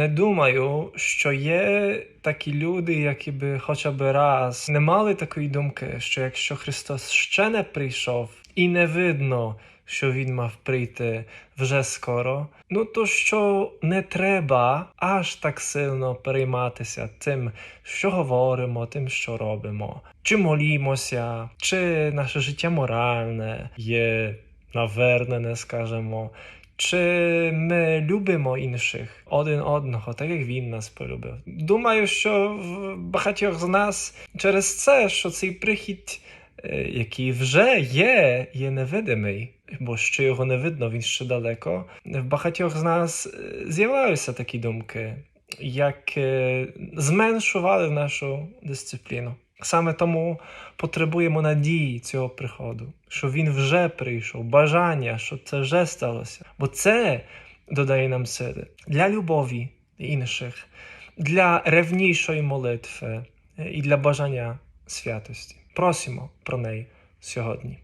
Не думаю, що є такі люди, які би хоча б раз не мали такої думки, що якщо Христос ще не прийшов і не видно, що Він мав прийти вже скоро, ну то що не треба аж так сильно перейматися тим, що говоримо, тим, що робимо, чи молімося, чи наше життя моральне є навернене, скажемо. Чи ми любимо інших один одного, так як він нас полюбив? Думаю, що в багатьох з нас через це, що цей прихід, який вже є, є невидимий, бо ще його не видно, він ще далеко. В багатьох з нас з'являються такі думки, як зменшували нашу дисципліну. Саме тому потребуємо надії цього приходу, що він вже прийшов, бажання, що це вже сталося. Бо це додає нам сили для любові інших, для ревнішої молитви і для бажання святості. Просимо про неї сьогодні.